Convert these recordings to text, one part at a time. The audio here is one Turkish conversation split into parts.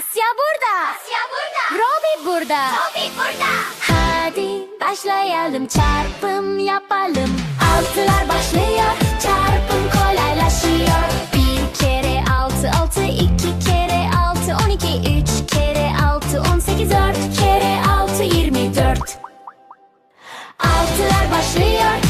Asya burada. Asya burada. Robi burada. Robi burada. Hadi başlayalım çarpım yapalım. Altılar başlıyor. Çarpım kolaylaşıyor. Bir kere altı altı iki kere altı on iki üç kere altı on sekiz dört kere altı yirmi dört. Altılar başlıyor.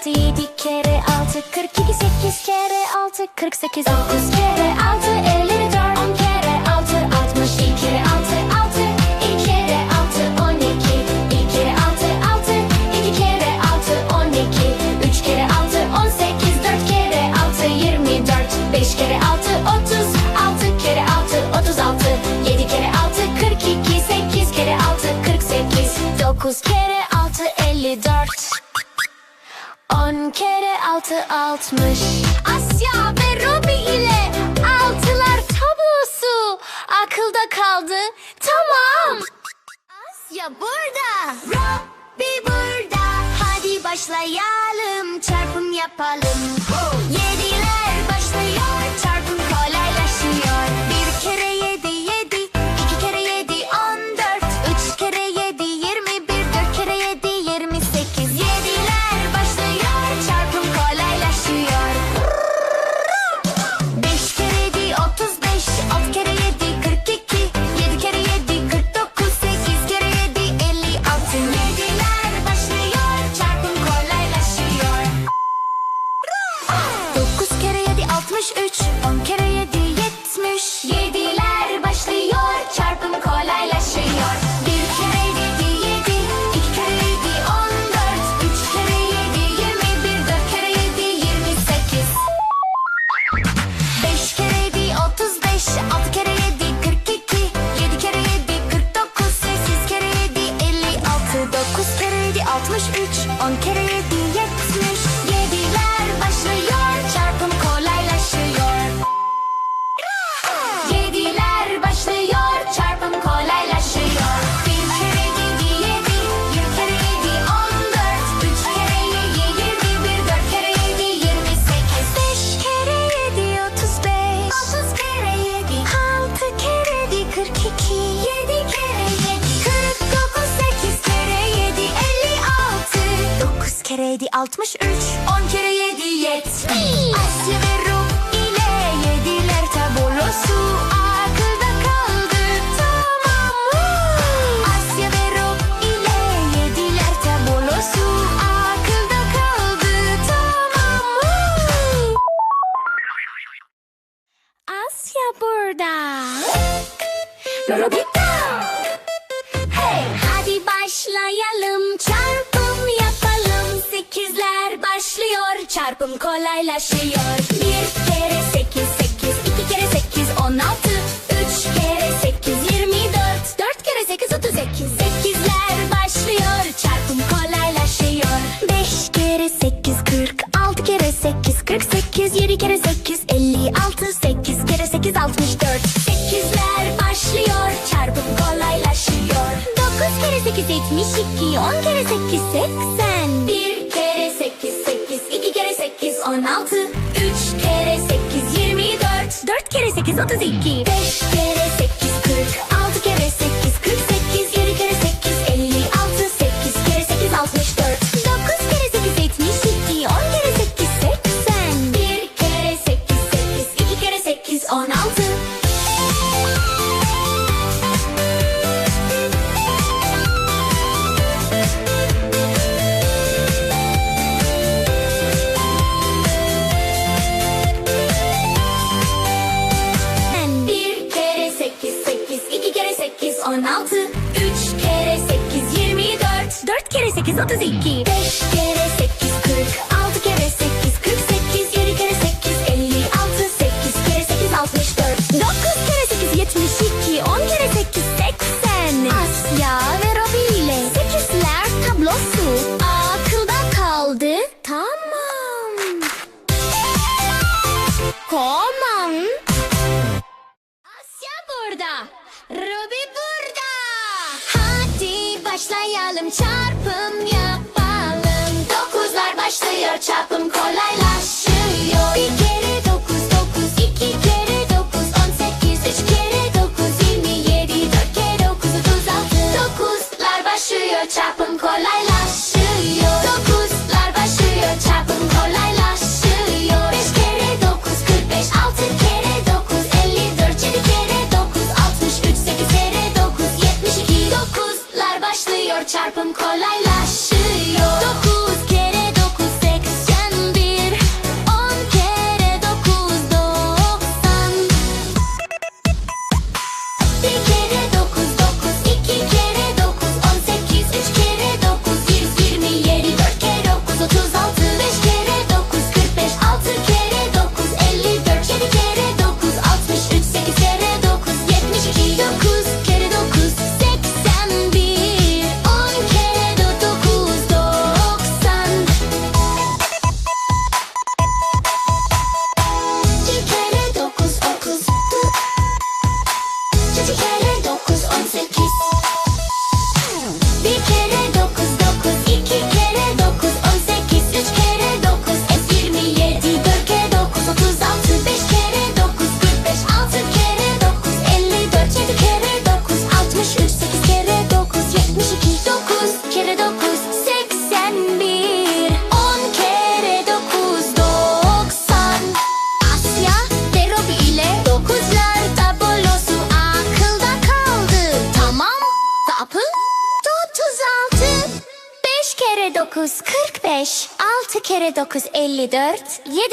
36 7 kere 6 42 8 kere 6 48 9 kere 6 artı altmış. Asya ve Robi ile altılar tablosu akılda kaldı. Tamam. Asya burada. Robi burada. Hadi başlayalım çarpım yapalım. Oh. It's me! yaşıyor. Bir kere sekiz sekiz, iki kere sekiz on altı, üç kere sekiz yirmi dört, dört kere sekiz otuz sekiz. Sekizler başlıyor, çarpım kolaylaşıyor. Beş kere sekiz kırk, altı kere sekiz kırk sekiz, yedi kere sekiz elli altı, sekiz kere sekiz altmış dört. Sekizler başlıyor, çarpım kolaylaşıyor. Dokuz kere sekiz yetmiş iki, on kere sekiz seksen. Bir 16 3 kere 8 24 4 kere 8 32 5 kere 8 46 8 2 kere 8 16 3 kere 8 24 4 kere 8 32 5 kere 8 46 kere 8 48 7 kere 8 56 8 kere 8 64 9 kere 8 72 10 kere başlıyor çarpım kolaylaşıyor.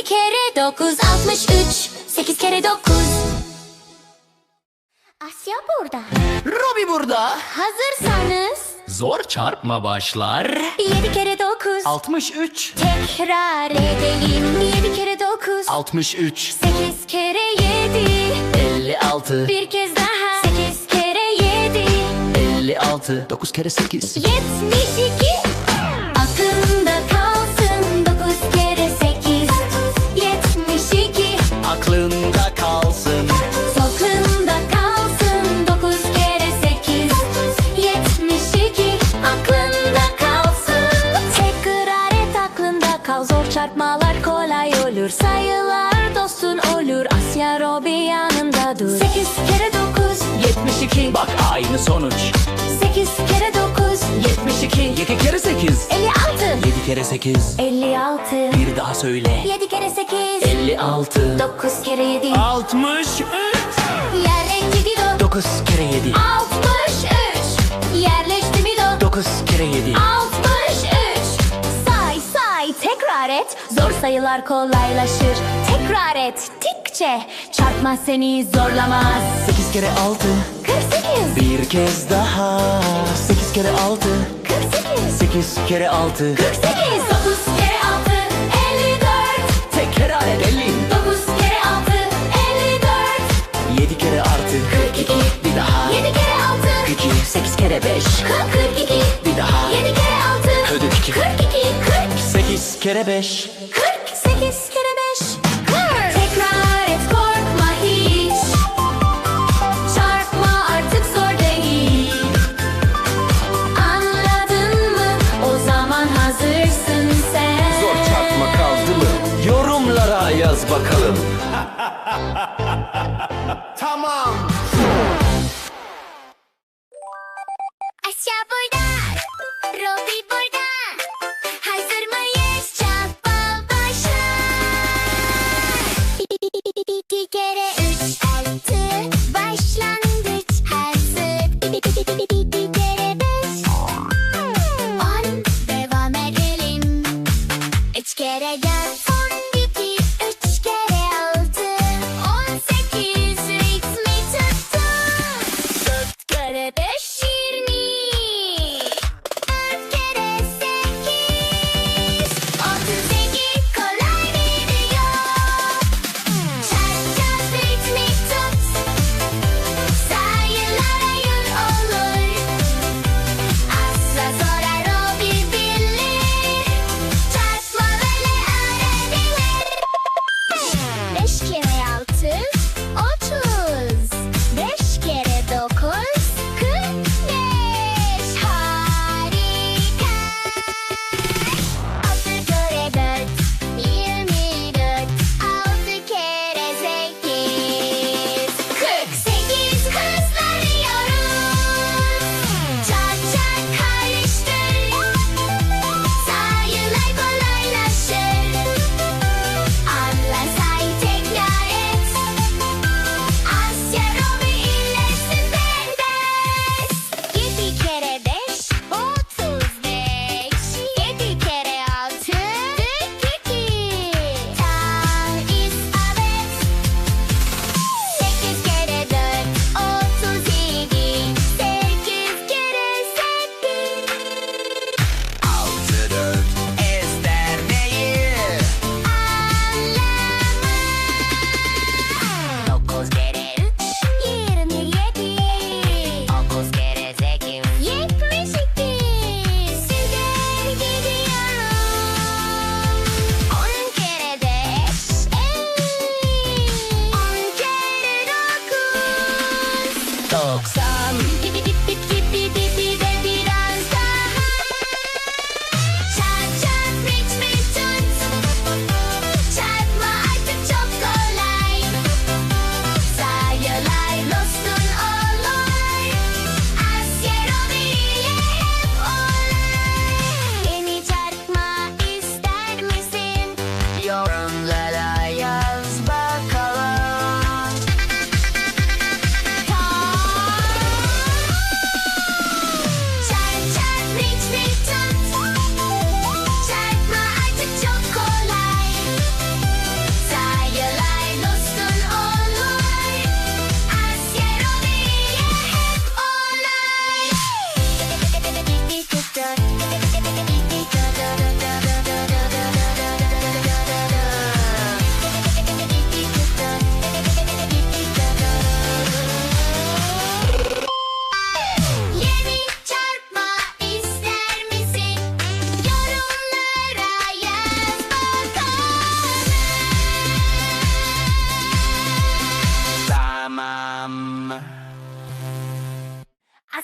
7 kere 9 63 8 kere 9 Asya burada. Robi burada. Hazırsanız. Zor çarpma başlar. 7 kere 9 63 Tekrar edelim 7 kere 9 63 8 kere 7 56 Bir kez daha. 8 kere 7 56 9 kere 8 72 yanında dur Sekiz kere dokuz. 72 Bak aynı sonuç. Sekiz kere dokuz. 72 7 kere 8 Elli altı. 7 kere 8 Elli altı. Bir daha söyle. Yedi kere sekiz. 56 Dokuz kere yedi. 63 Yerleşti Dido 9 kere 7 Altmış üç. Yerleşti Mido 9 kere 7 Altmış üç. Say say tekrar et. Zor sayılar kolaylaşır. Tekrar ettikçe Çarpma seni zorlamaz. 8 kere 6 Kırk sekiz. Bir kez daha. 8 kere 6 Kırk sekiz. 8 kere 6 Kırk sekiz. Dokuz kere altı. Elli dört. Tekrar edelim Dokuz kere altı. Elli dört. 7 kere artı. 42 Bir daha. Yedi kere altı. 42 8 kere 5 Kırk kırk iki. Bir daha. Yedi kere altı. Ödük iki. Kırk iki. Kırk. 8 kere 5 Kırk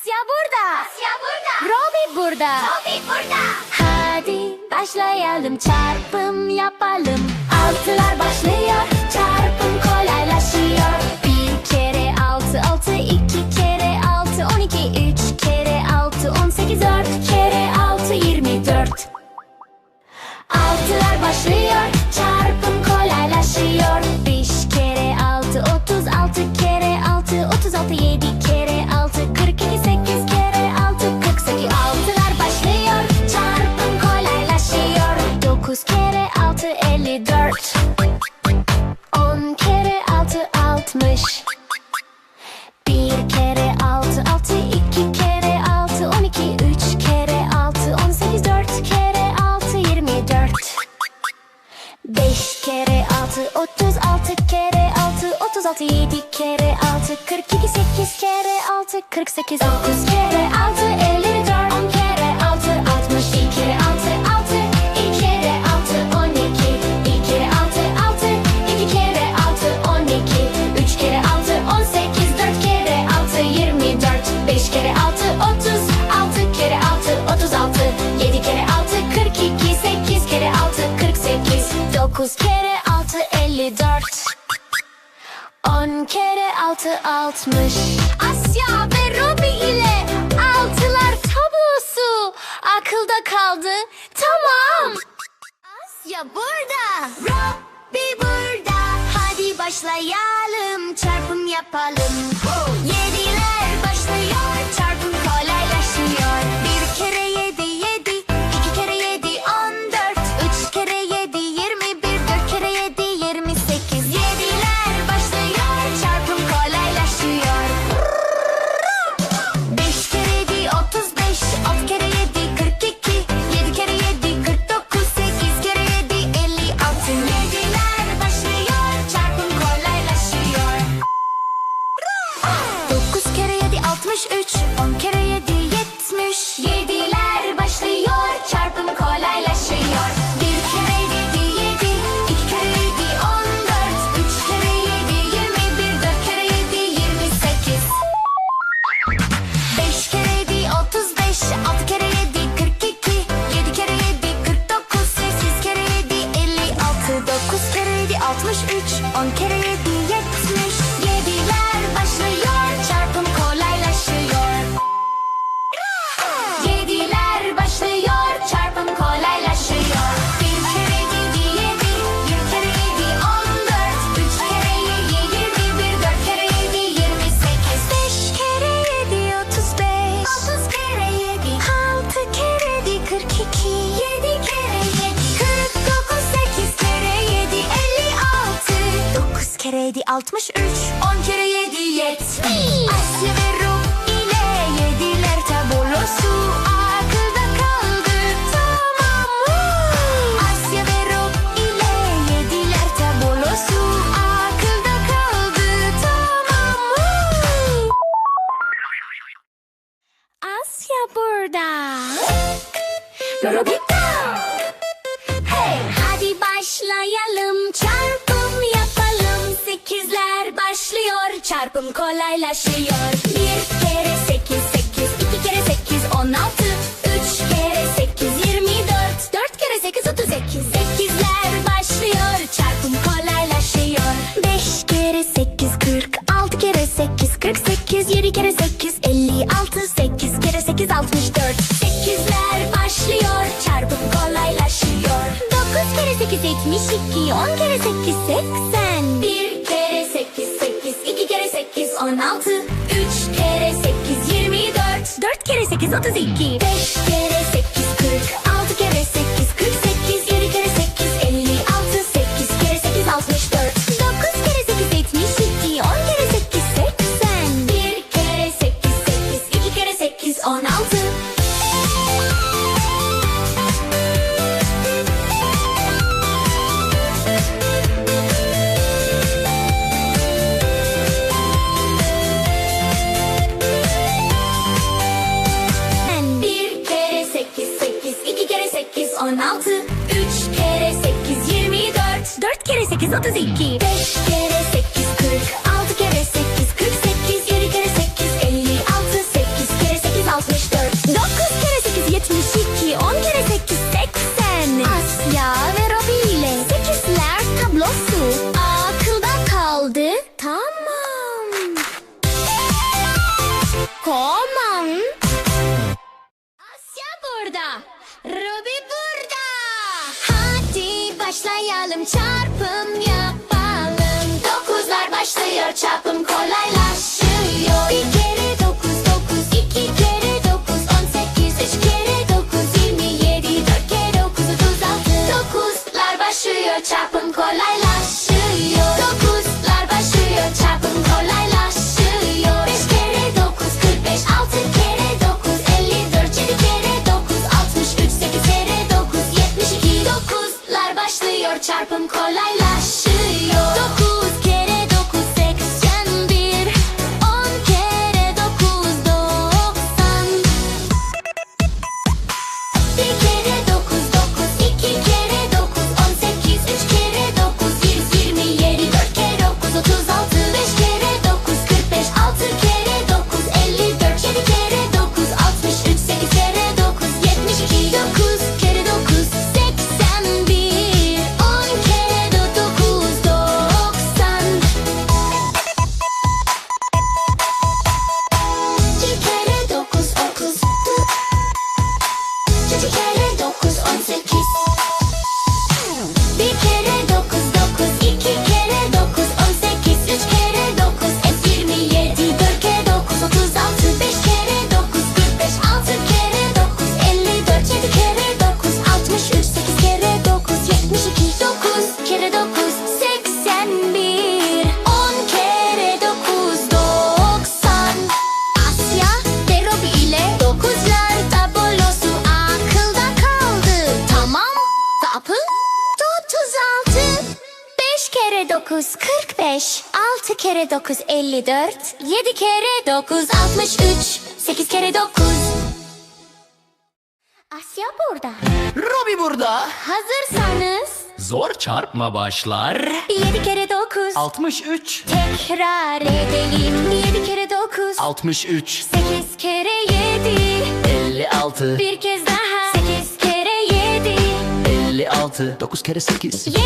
Asya burada. Asya burada. Robi burada. Robi burada. Hadi başlayalım çarpım yapalım. Altılar başlıyor. Çarpım kolaylaşıyor. Bir kere altı altı iki kere altı on iki üç kere altı on sekiz dört kere altı yirmi dört. Altılar başlıyor. Çarpım 6 36 kere 6 36 7 kere 6 42 8 kere 6 48 9 kere 6 elleri altmış. Asya ve Robi ile altılar tablosu Akılda kaldı. Tamam. Asya burada. Robi burada. Hadi başlayalım çarpım yapalım. Yediler başlıyor. kolaylaşıyor. Bir kere sekiz sekiz, iki kere sekiz on altı, üç kere sekiz yirmi dört, dört kere sekiz otuz sekiz. Sekizler başlıyor, çarpım kolaylaşıyor. Beş kere sekiz kırk, altı kere sekiz kırk sekiz, yedi kere sekiz elli altı, sekiz kere sekiz altmış dört. Sekizler başlıyor, çarpım kolaylaşıyor. Dokuz kere sekiz yetmiş iki, on kere sekiz seksen bir. kere sekiz otuz iki. Beş kere sekiz kırk 8, 16 3 kere 8, 24 4 kere 8, 32 5 kere 8, 46 Dokuzlar başlıyor çarpım kolaylaşıyor. Beş kere dokuz kırk altı kere dokuz elli dört kere dokuz altmış üç sekiz kere dokuz yetmiş iki. Dokuzlar başlıyor çarpım kolaylaşıyor. kere 9 63 8 kere 9 Asya burada. Robi burada. Hazırsanız. Zor çarpma başlar. 7 kere 9 63 Tekrar edelim 7 kere 9 63 8 kere 7 56 Bir kez daha. 8 kere 7 56 9 kere 8 72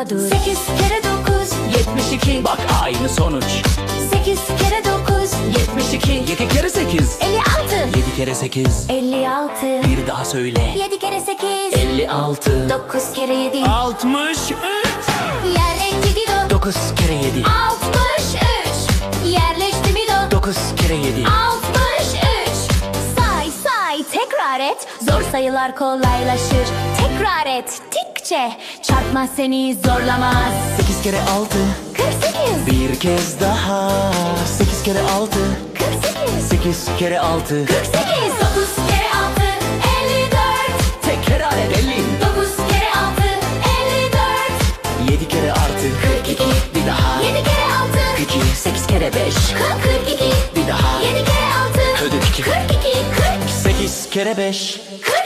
yanında dur. Sekiz kere dokuz. 72 Bak aynı sonuç. Sekiz kere dokuz. 72 7 kere 8 Elli altı. 7 kere 8 Elli altı. Bir daha söyle. Yedi kere sekiz. 56 Dokuz kere yedi. 63 Yerleşti Dido. 9 kere 7 Altmış üç. Yerleşti Dido 9 kere 7 Altmış üç say tekrar et. Zor sayılar kolaylaşır. Tekrar ettikçe Çarpma seni zorlamaz. 8 kere 6 Kırk sekiz. Bir kez daha. 8 kere 6 Kırk sekiz. 8 kere 6 Kırk sekiz. Dokuz kere altı. Elli dört. Tekrar edelim Dokuz kere altı. Elli dört. 7 kere artı. 42 Bir daha. Yedi kere altı. 2 8 kere 5 Kırk kırk iki kere 5 Kırk